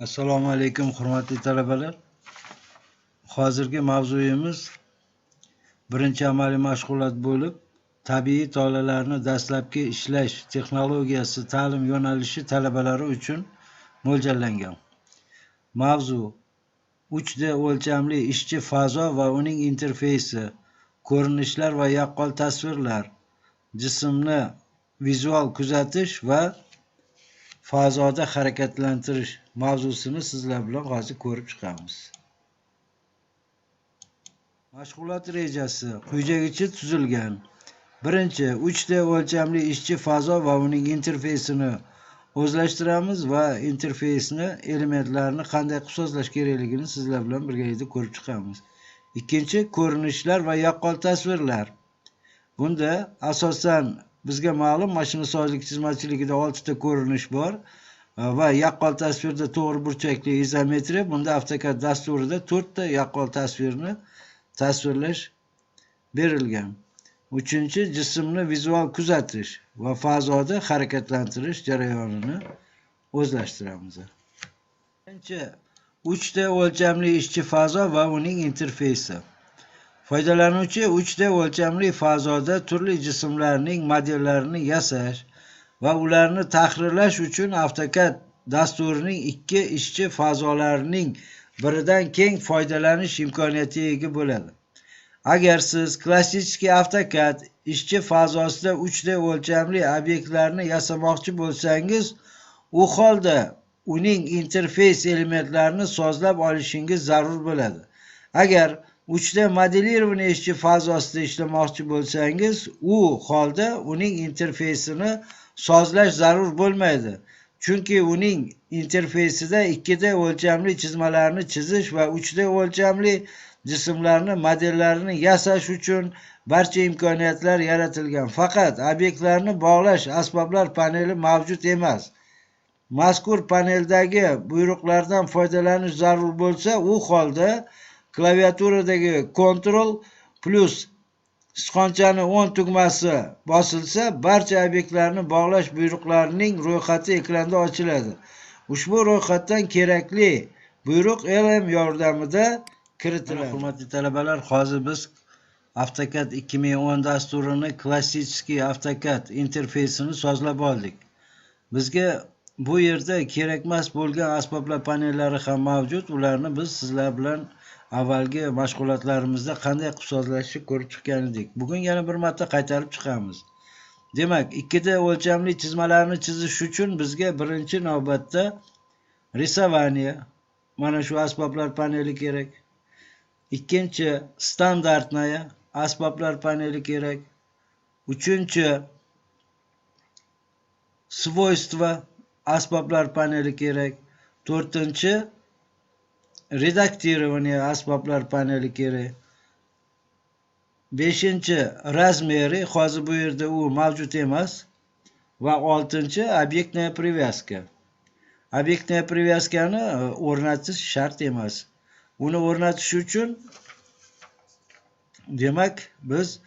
Assalomu alaykum hurmatli talabalar. Hozirgi mavzuyimiz birinchi amaliy mashg'ulot bo'lib, tabiiy tolalarni dastlabki ishlash texnologiyasi ta'lim yo'nalishi talabalari uchun mo'ljallangan. Mavzu 3D o'lchamli ishchi fazo va uning interfeysi, ko'rinishlar va yaqqol tasvirlar, jismni vizual kuzatish va fazoda harakatlantirish mavzusini sizlar bilan hozir ko'rib chiqamiz. Mashg'ulot rejasi quyidagicha tuzilgan. Birinchi, 3D o'lchamli ishchi fazo va uning interfeysini o'zlashtiramiz va interfeysni elementlarini qanday qilib sozlash kerakligini sizlar bilan birgalikda ko'rib chiqamiz. Ikkinchi, ko'rinishlar va yaqqol tasvirlar. Bunda asosan bizga ma'lum mashinasozlik chizmachiligida 6 ta ko'rinish bor e, va yaqqol tasvirda to'g'ri burchakli izometriya. Bunda AutoCAD dasturida 4 ta yaqqol tasvirni tasvirlash berilgan. Uchinchi, jismni vizual kuzatish va fazoda harakatlantirish jarayonini o'zlashtiramiz. Birinchi, 3D o'lchamli ishchi fazo va uning interfeysi. Foydalanuvchi 3D o'lchamli fazoda turli jismlarning modellarini yasash va ularni tahrirlash uchun AutoCAD dasturining ikki ishchi fazolarining biridan keng foydalanish imkoniyatiga ega bo'ladi. Agar siz klassik AutoCAD ishchi fazosida 3D o'lchamli obyektlarni yasamoqchi bo'lsangiz, u holda uning interfeys elementlarini sozlab olishingiz zarur bo'ladi. Agar 3D modelирование ishchi fazosida ishlamoqchi bo'lsangiz, u holda uning interfeysini sozlash zarur bo'lmaydi. Chunki uning interfeysida 2D o'lchamli chizmalarni chizish va 3D o'lchamli jismlarni modellarini yasash uchun barcha imkoniyatlar yaratilgan. Faqat obyektlarni bog'lash asboblar paneli mavjud emas. Mazkur paneldagi buyruqlardan foydalanish zarur bo'lsa, u holda klaviaturadagi Ctrl plus sichqonchani o'ng tugmasi bosilsa, barcha obyektlarni bog'lash buyruqlarining ro'yxati ekranda ochiladi. Ushbu ro'yxatdan kerakli buyruq LM yordamida kiritiladi. Hurmatli talabalar, hozir biz AutoCAD 2010 dasturini klassический AutoCAD interfeysini sozlab oldik. Bizga bu yerda kerakmas bo'lgan asboblar panellari ham mavjud. Ularni biz sizlar bilan avvalgi mashg'ulotlarimizda qanday qilib sozlashni ko'rib chiqqan edik. Bugun yana bir marta qaytarib chiqamiz. Demak, ikkita o'lchamli chizmalarni chizish uchun bizga birinchi navbatda risovание mana shu asboblar paneli kerak. Ikkinchi standartnaya asboblar paneli kerak. Uchinchi svойства asboblar paneli kerak. To'rtinchi redaktirovaniya asboblar paneli kerak. Beshinchi razmeri hozir bu yerda u mavjud emas va oltinchi obyektная привязка. Obyektная привязкani э, o'rnatish shart emas. Uni o'rnatish uchun demak biz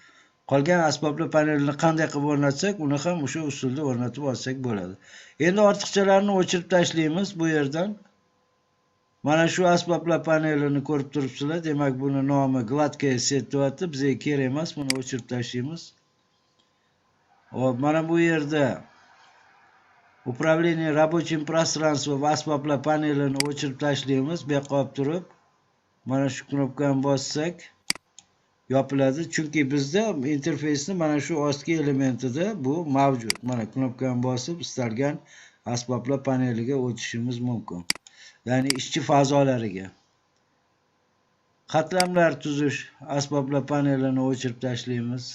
qolgan asboblar panelini qanday qilib o'rnatsak, uni ham o'sha usulda o'rnatib olsak bo'ladi. Endi ortiqchalarni o'chirib tashlaymiz bu yerdan. Mana shu asboblar panelini ko'rib turibsizlar. Demak, buni nomi gladkaya set deyapti. Bizga kerak emas, buni o'chirib tashlaymiz. Hop, mana bu yerda управление рабочим пространством va asboblar panelini o'chirib tashlaymiz. Bu yoqqa olib turib, mana shu knopkani bossak yopiladi. Chunki bizda interfeysni mana shu ostki elementida bu mavjud. Mana knopkani bosib istalgan asboblar paneliga o'tishimiz mumkin. Ya'ni ishchi fazolariga. Qatlamlar tuzish asboblar panelini o'chirib tashlaymiz.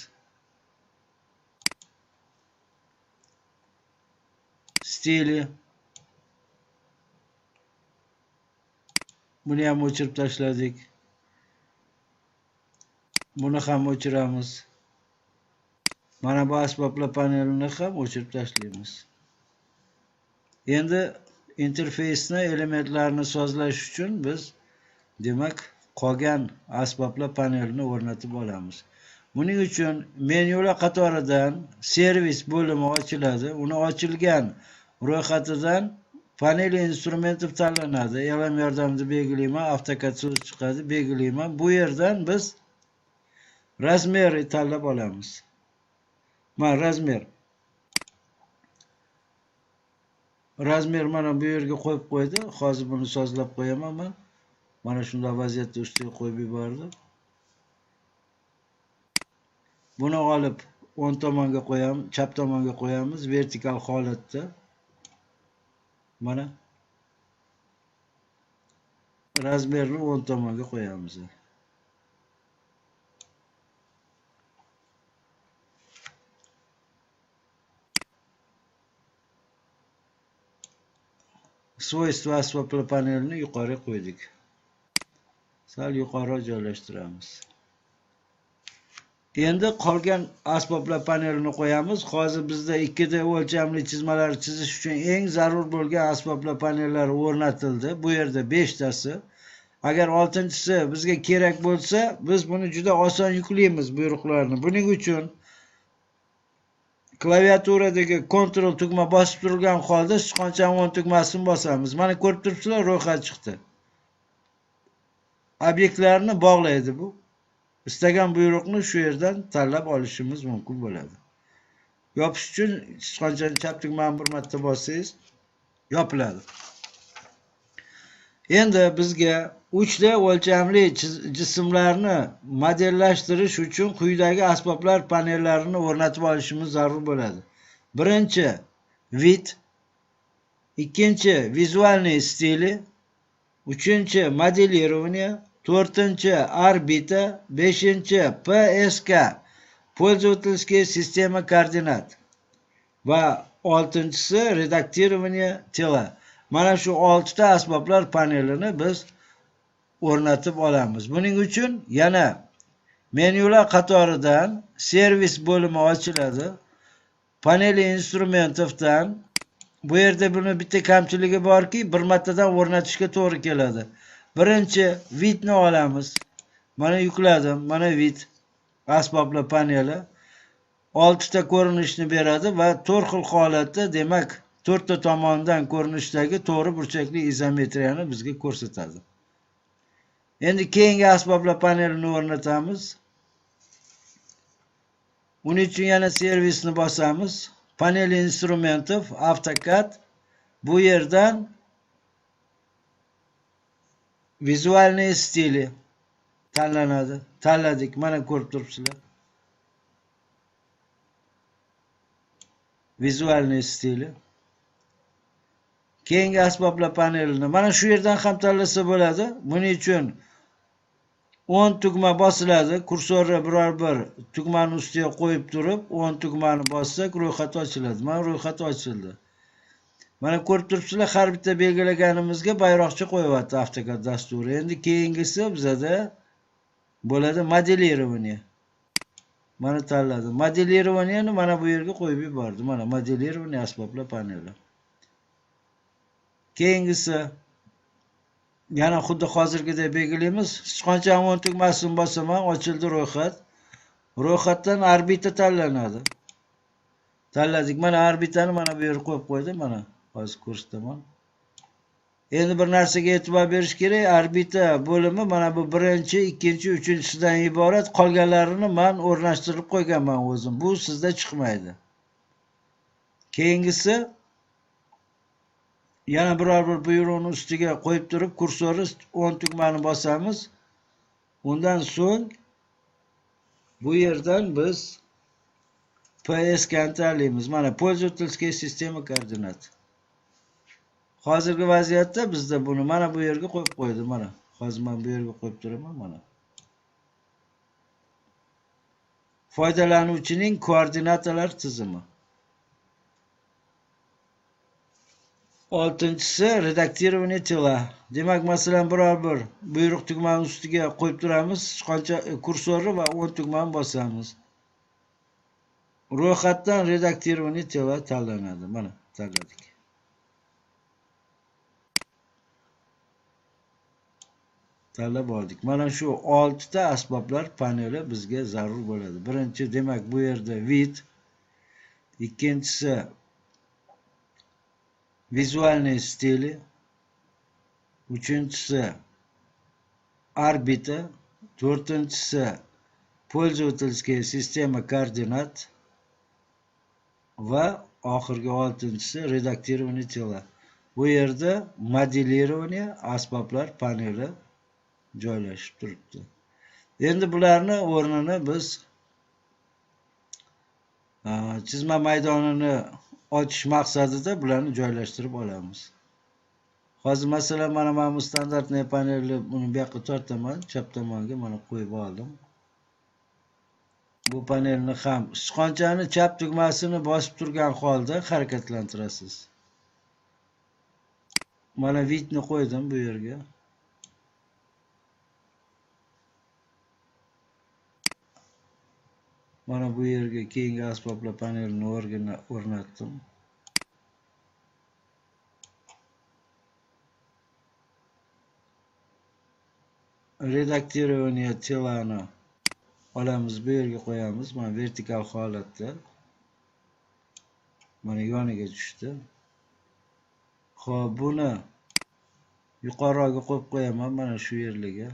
Stili buni ham o'chirib tashladik. Buni ham o'chiramiz. Mana bu asboblar panelini ham o'chirib tashlaymiz. Endi interfeysni elementlarini sozlash uchun biz demak qolgan asboblar panelini o'rnatib olamiz. Buning uchun menyular qatoridan servis bo'limi ochiladi. Uni ochilgan ro'yxatidan panel instrumenti tanlanadi elam yordamida belgilayman avtokad so'zi chiqadi belgilayman bu yerdan biz razmeri tanlab olamiz mana razmer razmer mana bu yerga qo'yib qo'ydi. Hozir buni sozlab qo'yaman man. Mana shunday vaziyatda ustiga qo'yib yubordi. Buni olib o'ng tomonga qo'yamiz chap tomonga qo'yamiz vertikal holatda. Mana. Razmerni o'ng tomonga qo'yamiz. Свойства asboblar panelini yuqoriga qo'ydik. Sal yuqoriroq joylashtiramiz. Endi qolgan asboblar panelini qo'yamiz. Hozir bizda 2D o'lchamli chizmalar chizish uchun eng zarur bo'lgan asboblar panellari o'rnatildi. Bu yerda 5 tasi agar oltinchisi bizga kerak bo'lsa biz buni juda oson yuklaymiz buyruqlarni. Buning uchun klaviaturadagi kontrol tugma bosib turgan holda sichqonchani o'ng tugmasini bosamiz. Mana ko'rib turibsizlar ro'yxat chiqdi. Obyektlarni bog'laydi bu. Istagan buyruqni shu yerdan tanlab olishimiz mumkin bo'ladi. Yopish uchun sichqonchani chap tugmani bir marta bossangiz yopiladi. Endi bizga uchta o'lchamli jismlarni modellashtirish uchun quyidagi asboblar panellarini o'rnatib olishimiz zarur bo'ladi. Birinchi vid. Ikkinchi vizualniy stili. Uchinchi modelирование to'rtinchi orbita. Beshinchi psk пользовательский sistema koordinat va oltinchisi redakирование tela mana shu oltita asboblar panelini biz o'rnatib olamiz. Buning uchun yana menyular qatoridan servis bo'limi ochiladi. Paneli instrumentovdan bu yerda buni bitta kamchiligi borki bir martadan o'rnatishga to'g'ri keladi. Birinchi vidni olamiz. Mana yukladim mana vid asboblar paneli. Oltita ko'rinishni beradi va to'rt xil holatda demak to'rtta tomondan ko'rinishdagi to'g'ri burchakli izometriyani bizga ko'rsatadi. Endi keyingi asboblar panelini o'rnatamiz. Uning uchun yana servisni bosamiz. Panel instrumentov avtokad bu yerdan vizualniy stili tanlanadi. Tanladik mana ko'rib turibsizlar. Vizualniy stili keyingi asboblar panelini. Mana shu yerdan ham tanlasa bo'ladi. Buning uchun o'n tugma bosiladi. Kursorni biror bir tugmani ustiga qo'yib turib o'n tugmani bossak ro'yxat ochiladi. Mana ro'yxat ochildi. Mana ko'rib turibsizlar har bitta belgilaganimizga bayroqcha qo'yyapti avtokad dasturi. Endi keyingisi bizada bo'ladi modelирование mana tanladim modelированиeni mana bu yerga qo'yib yubordi. Mana modelирование asboblar paneli. Keyingisi yana xuddi hozirgidek belgilaymiz. Sichqoncha o'ng tugmasini bosaman ochildi ro'yxat. Ro'yxatdan orbita tanlanadi. Tanladik. Mana orbitani mana bu yerga qo'yib qo'ydim mana hozir ko'rsataman endi bir narsaga e'tibor berish kerak orbita bo'limi mana bu birinchi ikkinchi uchinchisidan iborat qolganlarini man o'rnashtirib qo'yganman o'zim. Bu sizda chiqmaydi. Keyingisi yana biror bir buyruqni ustiga qo'yib turib kursorni o'ng tugmani bosamiz. Undan so'ng bu yerdan biz pskani tanlaymiz mana пользовательский sistema koordinat. Hozirgi vaziyatda bizda buni mana bu yerga qo'yib qo'ydi. Mana hozir man bu yerga qo'yib turaman mana. Foydalanuvchining koordinatalar tizimi. Oltinchisi redaktирование tela demak masalan biror bir buyruq tugmani ustiga qo'yib turamiz sichqoncha kursorni va o'ng tugmani bosamiz. Ro'yxatdan redaktирование tela tanlanadi. Mana tanladik. Tanlab oldik. Mana shu oltita asboblar paneli bizga zarur bo'ladi. Birinchi demak bu yerda vid. Ikkinchisi vizualniy stili uchinchisi орбита, to'rtinchisi пользовательская система координат va oxirgi oltinchisi redakирование тела bu yerda modelирование asboblar paneli joylashib turibdi. Endi bularni o'rnini biz chizma maydonini ochish maqsadida bularni joylashtirib olamiz. Hozir masalan mana mana bu standartniy panelni buni bu yoqqa tortaman chap tomonga mana qo'yib oldim. Bu panelni ham sichqonchani chap tugmasini bosib turgan holda harakatlantirasiz. Mana vidni qo'ydim bu yerga. Mana bu yerga keyingi asboblar panelini o'rnatdim. Redakирование telani olamiz bu yerga qo'yamiz. Mana vertikal holatda. Mana yoniga tushdi. Ho'p buni yuqoriroqqa qo'yib qo'yaman mana shu yerlarga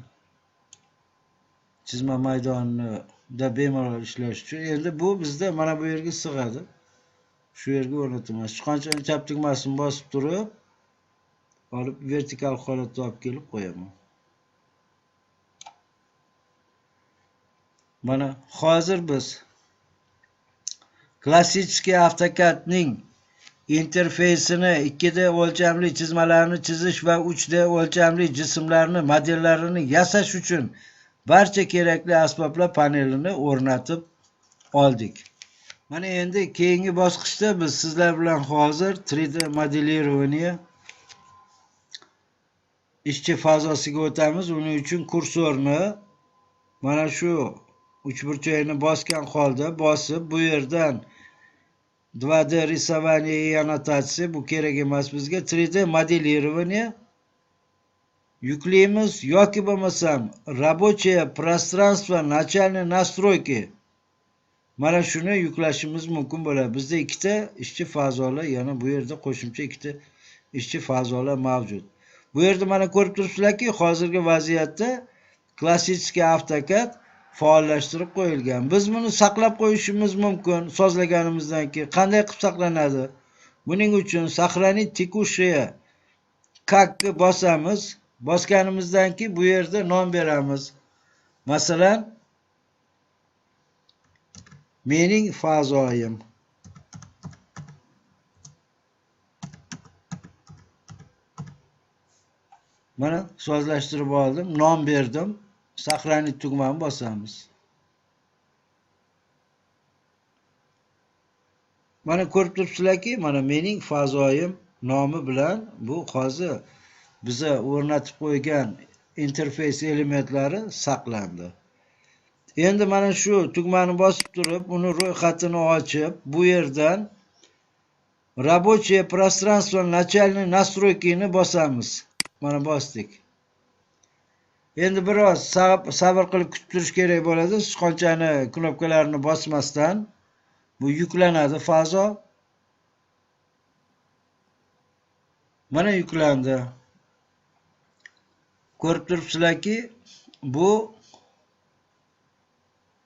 chizma maydonida bemalol ishlash uchun. Endi bu bizda mana bu yerga sig'adi. Shu yerga o'rnatilmas. Sichqonchani chap tugmasini bosib turib olib vertikal holatda olib kelib qo'yaman. Mana hozir biz klassический avtokadning interfeysini 2D o'lchamli chizmalarni chizish va 3D o'lchamli jismlarni modellarini yasash uchun barcha kerakli asboblar panelini o'rnatib oldik. Mana endi keyingi bosqichda biz sizlar bilan hozir 3D modelирование ishchi fazosiga o'tamiz. Uning uchun kursorni mana shu uchburchakni bosgan holda bosib bu yerdan 2D рисование и annotatsiya bu kerak emas bizga 3D modelирование yuklaymiz yoki bo'lmasam рабочее пространство начальной настройки. Mana shuni yuklashimiz mumkin bo'ladi. Bizda ikkita ishchi fazolar yana bu yerda qo'shimcha ikkita ishchi fazolar mavjud. Bu yerda mana ko'rib turibsizlarki hozirgi vaziyatda klassический avtokad faollashtirib qo'yilgan. Biz buni saqlab qo'yishimiz mumkin sozlaganimizdan keyin. Qanday qilib saqlanadi? Buning uchun сохранить текущее kakni bosamiz. Bosganimizdan keyin bu yerda nom beramiz. Masalan mening fazoyim. Mana sozlashtirib oldim nom berdim сохранить tugmani bosamiz. Mana ko'rib turibsizlarki mana mening fazoyim nomi bilan bu hozir biza o'rnatib qo'ygan interfeys elementlari saqlandi. Endi mana shu tugmani bosib turib uni ro'yxatini ochib bu yerdan рабочее пространство начальной настройкini bosamiz mana bosdik. Endi biroz sabr qilib kutib turish kerak bo'ladi. Sichqonchani knopkalarini bosmasdan bu yuklanadi fazo. Mana yuklandi. Ko'rib turibsizlarki bu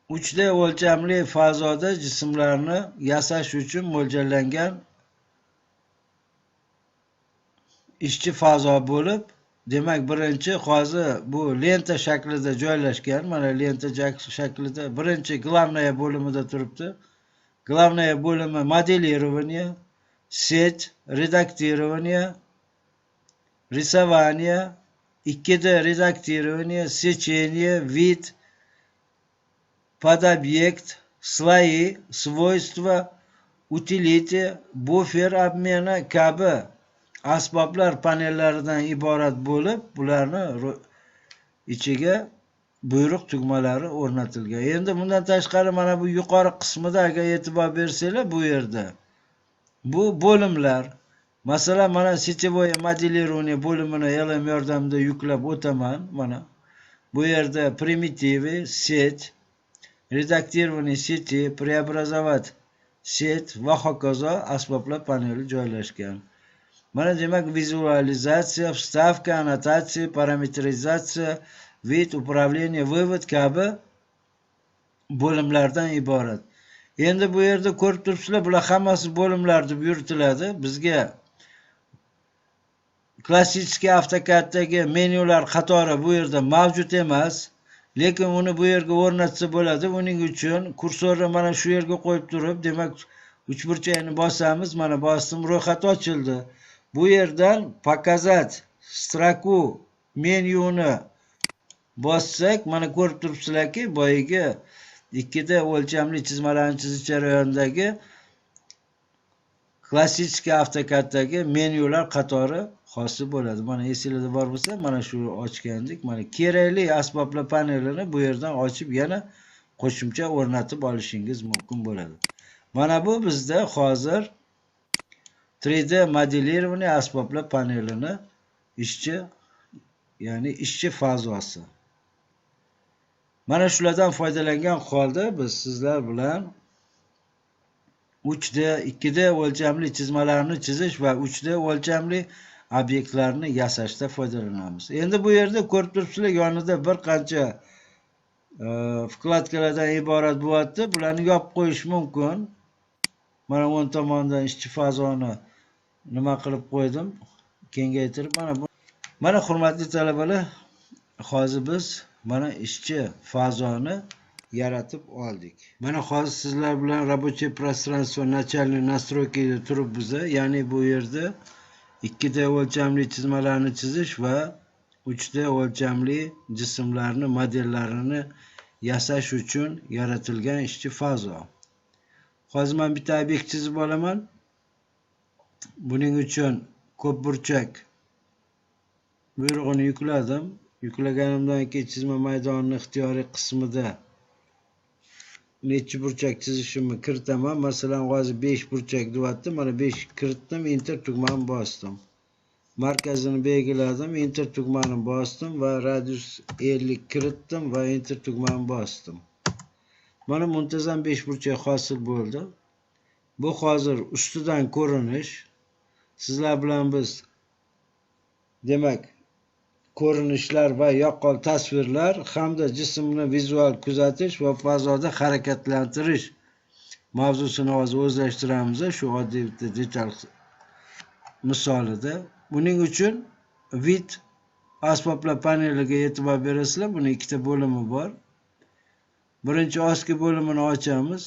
3D o'lchamli fazoda jismlarni yasash uchun mo'ljallangan ishchi fazo bo'lib demak birinchi hozir bu lenta shaklida joylashgan mana lenta shaklida birinchi главная bo'limida turibdi. Главная bo'limi моделирование сеть редактирование рисование 2D редактирование сечение вид подобъект слои свойства utility bufer обмена kabi asboblar panellaridan iborat bo'lib bularni ichiga buyruq tugmalari o'rnatilgan. Endi bundan tashqari mana bu yuqori qismida agar e'tibor bersanglar bu yerda bu bo'limlar masalan mana сетевое моделирование bo'limini lm yordamida yuklab o'taman. Mana bu yerda primitivi, set, редактирование сети преобразовать сеть va hokazo asboblar paneli joylashgan. Mana demak vizualizatsiya vstavka annotatsiya parametrizatsiya vid управление вывод kabi bo'limlardan iborat. Endi bu yerda ko'rib turibsizlar bular hammasi bo'limlar deb yuritiladi. Bizga klassический avtokadдagi menyular qatori bu yerda mavjud emas lekin uni bu yerga o'rnatsa bo'ladi. Uning uchun kursorni mana shu yerga qo'yib turib demak uchburchakni bosamiz. Mana bosdim ro'yxat ochildi. Bu yerdan показать строку menyuni bossak mana ko'rib turibsizlarki boyagi ikkita o'lchamli chizmalarni chizish jarayonidagi klassический avtokaddagi menyular qatori hosil bo'ladi. Mana esinglarda bor bo'lsa mana shu ochgandik. Mana kerakli asboblar panelini bu yerdan ochib yana qo'shimcha o'rnatib olishingiz mumkin bo'ladi. Mana bu bizda hozir 3d modelирование asboblar panelini ishchi ya'ni ishchi fazosi. Mana shulardan foydalangan holda biz sizlar bilan 3D, 2D o'lchamli chizmalarni chizish va 3D o'lchamli obyektlarni yasashda foydalanamiz. Endi bu yerda ko'rib turibsizlar, yonida bir qancha e, vkladkalardan iborat bo'lyapti. Bularni yopib qo'yish mumkin. Mana o'ng tomondan ishchi fazoni nima qilib qo'ydim? Kengaytirib mana bu. Mana hurmatli talabalar, hozir biz mana ishchi fazoni yaratib oldik. Mana hozir sizlar bilan рабочее пространство начальный настройкада turib biza, ya'ni bu yerda 2D o'lchamli chizmalarni chizish va 3D o'lchamli jismlarni modellarini yasash uchun yaratilgan ishchi fazo. Hozir men bitta obyekt chizib olaman. Buning uchun ko'p burchak buyrug'ini yukladim. Yuklaganimdan keyin chizma maydonining ixtiyoriy qismida nechi burchak chizishimni kiritaman masalan hozir besh burchak deyapti mana besh kiritdim enter tugmani bosdim markazini belgiladim enter tugmani bosdim va radius ellik kiritdim va enter tugmani bosdim mana muntazam besh burchak hosil bo'ldi bu hozir ustidan ko'rinish sizlar bilan biz. Demak ko'rinishlar va yaqqol tasvirlar hamda jismni vizual kuzatish va fazoda harakatlantirish mavzusini hozir o'zlashtiramiz shu oddiy bitta detal misolida. Buning uchun vid asboblar paneliga e'tibor berasizlar. Buni ikkita bo'limi bor. Birinchi ostki bo'limini ochamiz.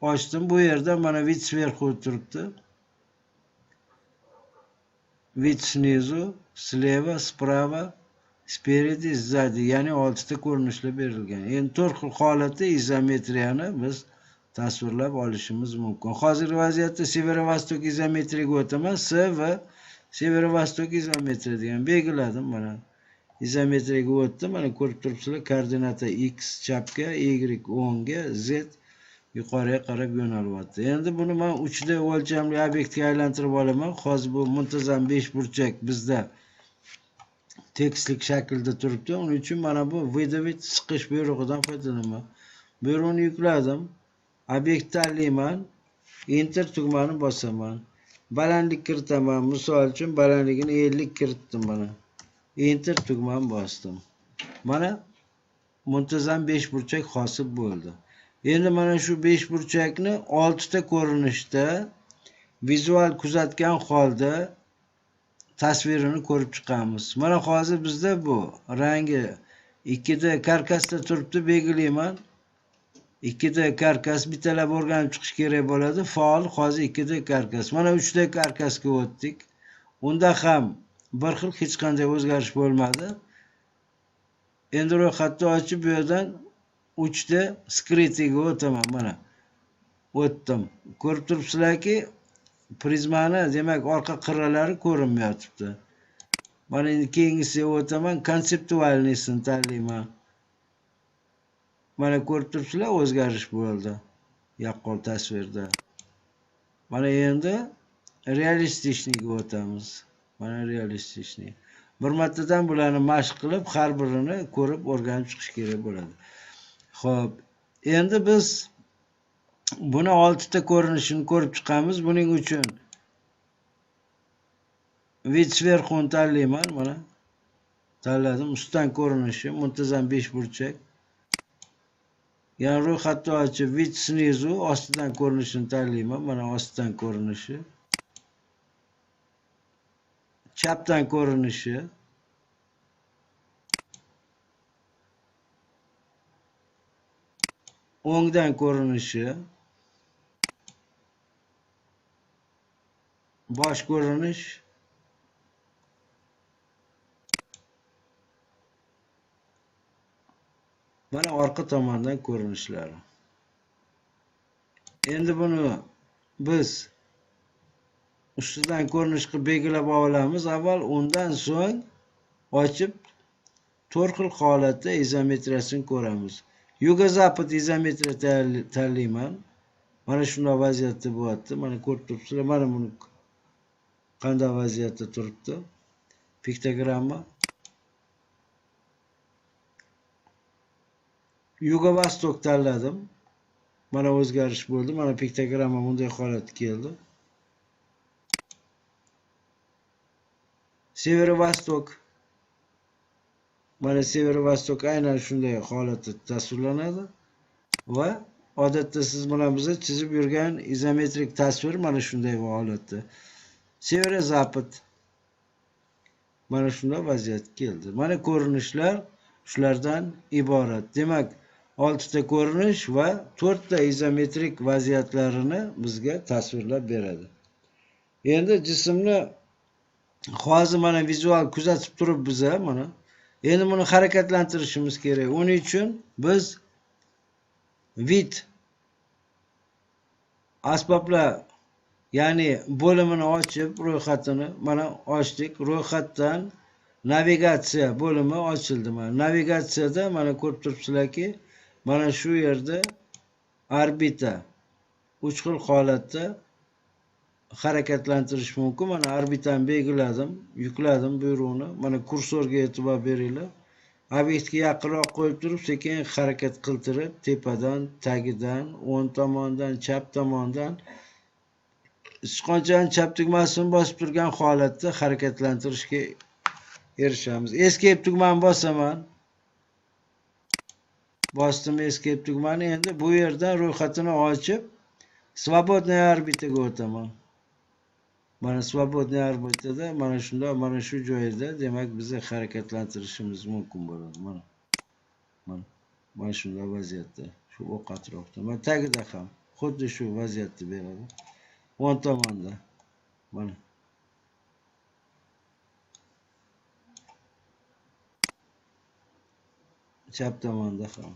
Ochdim. Bu yerda mana vid sverxu turibdi. Вид снизу, слева, справа, speridi, сзади, ya'ni oltita ko'rinishlar berilgan. Endi to'rt xil holatda izometriyani biz tasvirlab olishimiz mumkin. Hozirgi vaziyatda severovostok izometriyaga o'taman. S va severovostok izometriya degan belgiladim mana. Izometriyaga o'tdim. Mana ko'rib turibsizlar, koordinata x chapga, y o'ngga, z yuqoriga qarab yo'nalyapti endi buni man 3d o'lchamli obyektga aylantirib olaman. Hozir bu muntazam besh burchak bizda tekislik shaklda turibdi. Uning uchun mana bu выдавить siqish buyrug'idan foydalanaman. Buyrug'ini yukladim. Obyekt tanlayman enter tugmani bosaman. Balandlik kiritaman misol uchun balandligini 50 kiritdim mana. Enter tugmani bosdim. Mana muntazam besh burchak hosil bo'ldi. Endi mana shu besh burchakni oltita ko'rinishda vizual kuzatgan holda tasvirini ko'rib chiqamiz. Mana hozir bizda bu rangi ikkita karkasda turibdi belgilayman. Ikkita karkas bittalab o'rganib chiqish kerak bo'ladi. Faol hozir ikkita karkas. Mana uchta karkasga o'tdik. Unda ham bir xil hech qanday o'zgarish bo'lmadi. Endi ro'yxatni ochib bu yerdan uchta skritiga o'taman mana. O'tdim. Ko'rib turibsizlarki prizmani demak orqa qirralari ko'rinmayotibdi. Mana endi keyingisiga o'taman konseptualniysini tanlayman. Mana ko'rib turibsizlar o'zgarish bo'ldi yaqqol tasvirda. Mana endi realistичныйga o'tamiz. Mana realistичный bir martadan bularni mashq qilib har birini ko'rib o'rganib chiqish kerak bo'ladi. Xo'p, endi biz buni oltita ko'rinishini ko'rib chiqamiz. Buning uchun. Vitsverxuni tanlayman mana. Tanladim ustidan ko'rinishi muntazam besh burchak. Yana ro'yxatni ochib vit snizu ostidan ko'rinishini tanlayman mana ostidan ko'rinishi. Chapdan ko'rinishi. O'ngdan ko'rinishi bosh ko'rinish mana orqa tomondan ko'rinishlari. Endi buni biz ustidan ko'rinish qilib belgilab olamiz. Avval undan so'ng ochib to'rt xil holatda izometriyasini ko'ramiz. İzometriya tayyorli- tanlayman mana shunday vaziyatda bo'lyapti mana ko'rib turibsizlar mana buni qanday vaziyatda turibdi piktogramma yugo-vostok tanladim mana o'zgarish bo'ldi mana piktogramma bunday holatga keldi severovostok mana severovostok aynan shunday holatda tasvirlanadi. Va odatda siz bilan biza chizib yurgan izometrik tasvir mana shunday holatda. Severozapad mana shunday vaziyat keldi. Mana ko'rinishlar shulardan iborat. Demak oltita ko'rinish va to'rtta izometrik vaziyatlarini bizga tasvirlab beradi. Endi jismni hozir mana vizual kuzatib turib biza mana endi buni harakatlantirishimiz kerak. Uning uchun biz vid asboblar ya'ni bo'limini ochib ro'yxatini mana ochdik. Ro'yxatdan navigatsiya bo'limi ochildi mana. Navigatsiyada mana ko'rib turibsizlarki mana shu yerda orbita uch xil holatda harakatlantirish mumkin. Mana orbitani belgiladim yukladim buyruqni. Mana kursorga e'tibor beringlar. Obyektga yaqinroq qo'yib turib sekin harakat qildirib tepadan tagidan o'ng tomondan chap tomondan sichqonchani chap tugmasini bosib turgan holatda harakatlantirishga erishamiz. Escape tugmani bosaman. Bosdim escape tugmani. Endi bu yerdan ro'yxatini ochib свободная orbitaga o'taman. manasva bodnear boshida mana shunda mana shu joyda demak bizni harakatlantirishimiz mumkin bo'ladi mana mana mana shunday vaziyatda shu o'q atrofida mana tagida ham xuddi shu vaziyatni beradi o'ng tomonda mana chap tomonda ham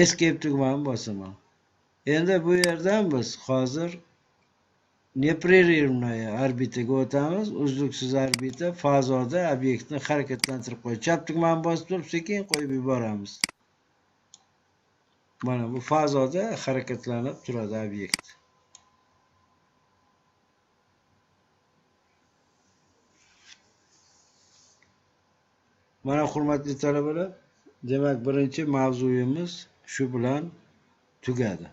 escape tugmani bosaman endi bu yerdan biz hozir непрерывная orbitaga o'tamiz uzluksiz orbita fazoda obyektni harakatlantirib qo'yadi chap tugmani bosib turib sekin qo'yib yuboramiz. Mana bu fazoda harakatlanib turadi obyekt. Mana hurmatli talabalar demak birinchi mavzuyimiz shu bilan tugadi.